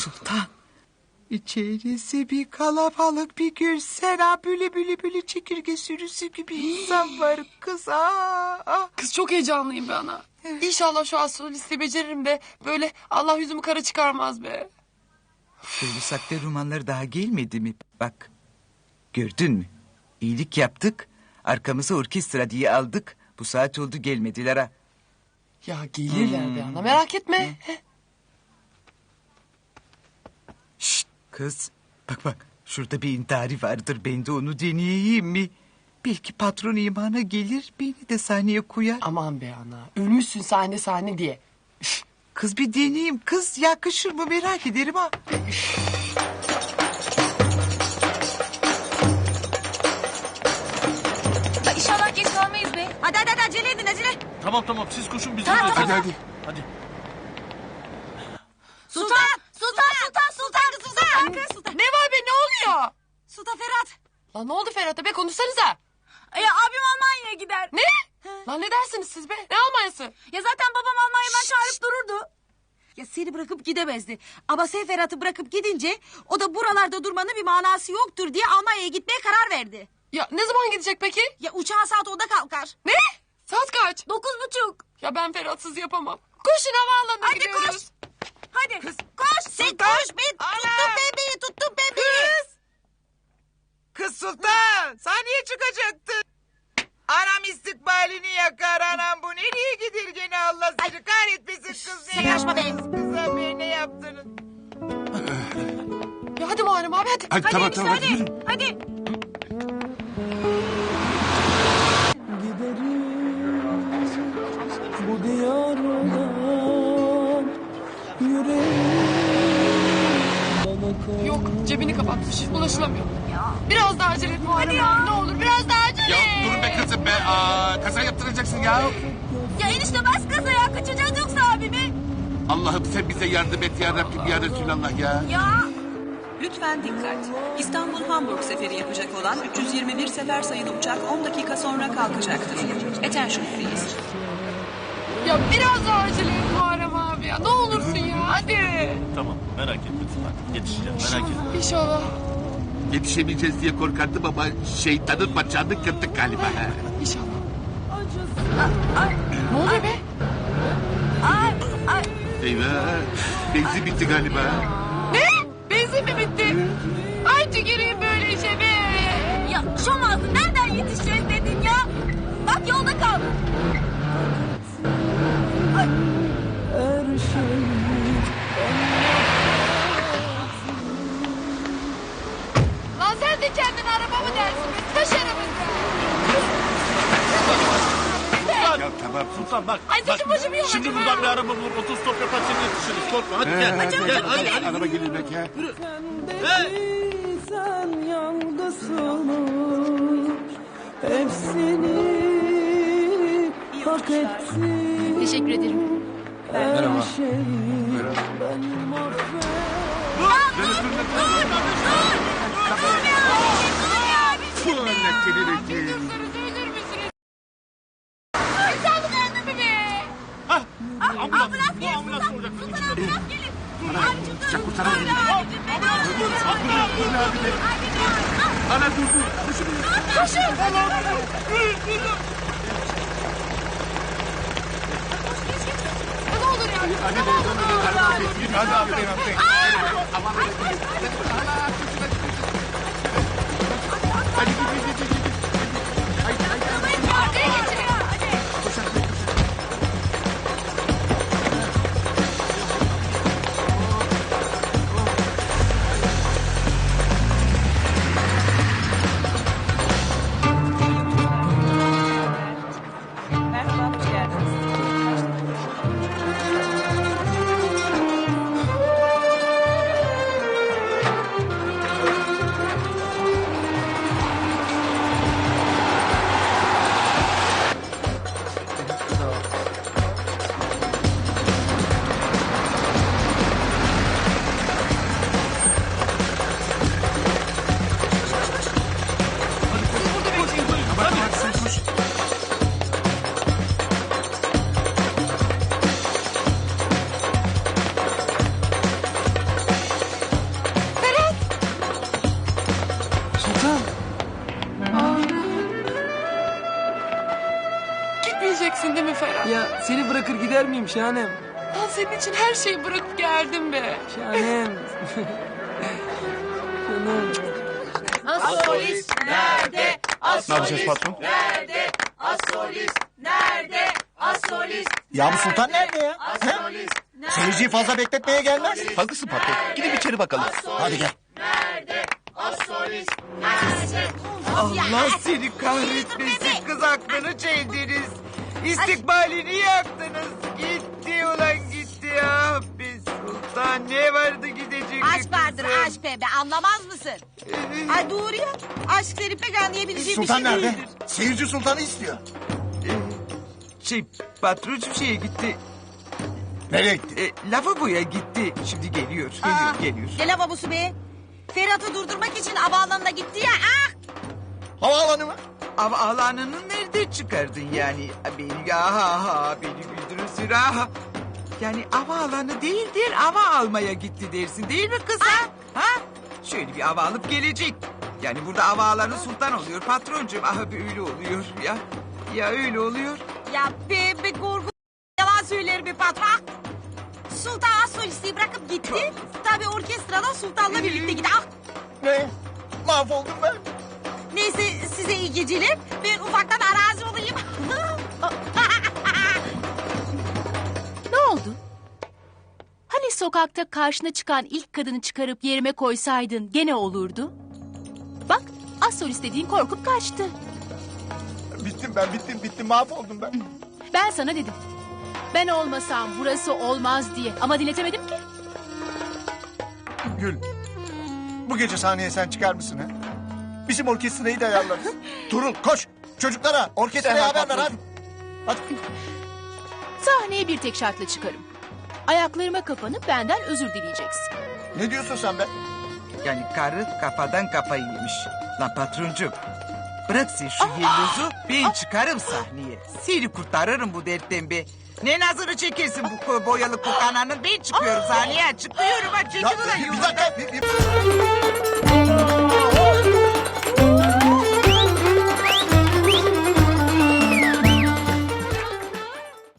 Sultan. İçerisi bir kalabalık bir görsen ha böyle böyle böyle çekirge sürüsü gibi insan var kız aa, aa. Kız çok heyecanlıyım be ana. İnşallah şu astrolisti beceririm de böyle Allah yüzümü kara çıkarmaz be. Böyle saklı romanlar daha gelmedi mi? Bak gördün mü? İyilik yaptık arkamıza orkestra diye aldık. Bu saat oldu gelmediler ha. Ya gelirler be ana merak etme. Kız bak bak şurada bir intihari vardır ben de onu deneyeyim mi? Belki patron imana gelir beni de sahneye koyar. Aman be ana ölmüşsün sahne sahne diye. Kız bir deneyeyim kız yakışır mı merak ederim ha. İnşallah geç kalmayız be. Hadi hadi hadi acele edin acele. Tamam tamam siz koşun biz Tamam, buradayız. tamam. Hadi hadi. Sultan! Lan ne oldu Ferhat'a be konuşsanıza. Ya abim Almanya'ya gider. Ne? Lan ne dersiniz siz be? Ne Almanya'sı? Ya zaten babam Almanya'dan çağırıp dururdu. Ya seni bırakıp gidemezdi. Ama sen Ferhat'ı bırakıp gidince o da buralarda durmanın bir manası yoktur diye Almanya'ya gitmeye karar verdi. Ya ne zaman gidecek peki? Ya uçağı saat 10'da kalkar. Ne? Saat kaç? Dokuz buçuk. Ya ben Ferhat'sız yapamam. Koşun havaalanına Hadi gidiyoruz. koş. Hadi koş. Sen koş. Ben tuttum bebeği tuttum bebeği. Kız! Sultan sahneye çıkacaktın. Anam istikbalini yakar anam bu nereye gider gene Allah seni kahretmesin kız. Ne be. yaptınız Kıza be ne yaptınız? Ya hadi Muharrem abi hadi. Hadi, tamam tamam hadi yürü. Hadi. Bu diyardan yüreğim bana kal. Yok cebini kapatmış ulaşılamıyor. Biraz daha acele et Muharrem abi ne olur biraz daha acele Ya durun be kızım be. Aa, kaza yaptıracaksın ya. Ya enişte bas gaza ya kaçacağız yoksa abimi. Allah'ım sen bize yardım et ya Rabbim ya Resulallah ya. Ya. Lütfen dikkat. İstanbul-Hamburg seferi yapacak olan 321 sefer sayılı uçak 10 dakika sonra kalkacaktır. Attention please. Ya biraz daha acele et Muharrem abi ya ne olursun ya hadi. Tamam merak etme Sultan. Yetişeceğim merak etme. İnşallah Yetişemeyeceğiz diye korkardım ama şeytanın bacağını kırdık galiba. inşallah. Ne oluyor be? Ay, ay. Eyvah. Benzin bitti galiba. Ne? Benzin mi bitti? Ay tüküreyim böyle işe be. Ya ağzı nereden yetişeceğiz dedin ya? Bak yolda kal. Her şey Lan sen de kendin araba mı dersin? be? Taş arabası. Ya tamam. Sultan bak. Ay saçım bak. başım yanacak Şimdi buradan bir araba bulur. Otostop yapar seni yetişiriz. Korkma hadi gel. Hadi, Gel hadi hadi. Araba gelir belki ha. sen yangısın Hepsini hak ettin Teşekkür ederim. Her şeyi ben mahvettim Bu Ana dur dur. Koşun. Ne olur ya. Hadi be. Hadi abi. Hadi şahanem. Ben senin için her şeyi bırakıp geldim be. Şahanem. Canım. Ne yapacağız patron? Ya bu sultan nerede ya? He? Seyirciyi fazla bekletmeye gelmez. Haklısın patron. Gidip içeri bakalım. Hadi gel. Allah seni kahretmesin kız aklını çeldiniz. İstikbalini yaktınız. Gitti ulan gitti ya. Be sultan ne vardı gidecek Aşk vardır aşk pembe anlamaz mısın? Ay doğru ya. Aşk seni pek anlayabileceğim bir Sultan şey nerede? değildir. Seyirci sultanı istiyor. Şey patronum şeye gitti. Nereye gitti? E, lavaboya gitti. Şimdi geliyor. Geliyor Aa, geliyor. Ne lavabosu be? Ferhat'ı durdurmak için havaalanına gitti ya. Ah! Havaalanı mı? Ama alanını nerede çıkardın yani? Beni aha, aha beni güldürürsün aha. Yani ava alanı değildir ava almaya gitti dersin değil mi kız ha? Ha? Şöyle bir ava alıp gelecek. Yani burada ava alanı sultan oluyor patroncum. Aha böyle oluyor ya. Ya öyle oluyor. Ya pembe korku yalan söyler be patron. Sultan az solisti bırakıp gitti. Tabii orkestrada sultanla birlikte gitti. Ah! Ne? Mahvoldum ben. Neyse size iyi geceler. Ben ufaktan arazi olayım. Ne oldu? Hani sokakta karşına çıkan ilk kadını çıkarıp yerime koysaydın gene olurdu? Bak Asol istediğin korkup kaçtı. Bittim ben bittim bittim mahvoldum ben. Ben sana dedim. Ben olmasam burası olmaz diye ama dinletemedim ki. Gül. Bu gece sahneye sen çıkar mısın ha? Bizim orkestrayı da ayarlarız. Turul koş. Çocuklara orkestraya haber ver hadi. Hadi. Sahneye bir tek şartla çıkarım. Ayaklarıma kapanıp benden özür dileyeceksin. Ne diyorsun sen be? Yani karı kafadan kafayı yemiş. Lan patroncum bırak sen şu yellozu ben çıkarım sahneye. Seni kurtarırım bu dertten be. Ne nazını çekersin bu boyalı kokananın ben çıkıyorum sahneye çıkıyorum ha çekil ulan bir, bir yolundan. dakika. bir- bir-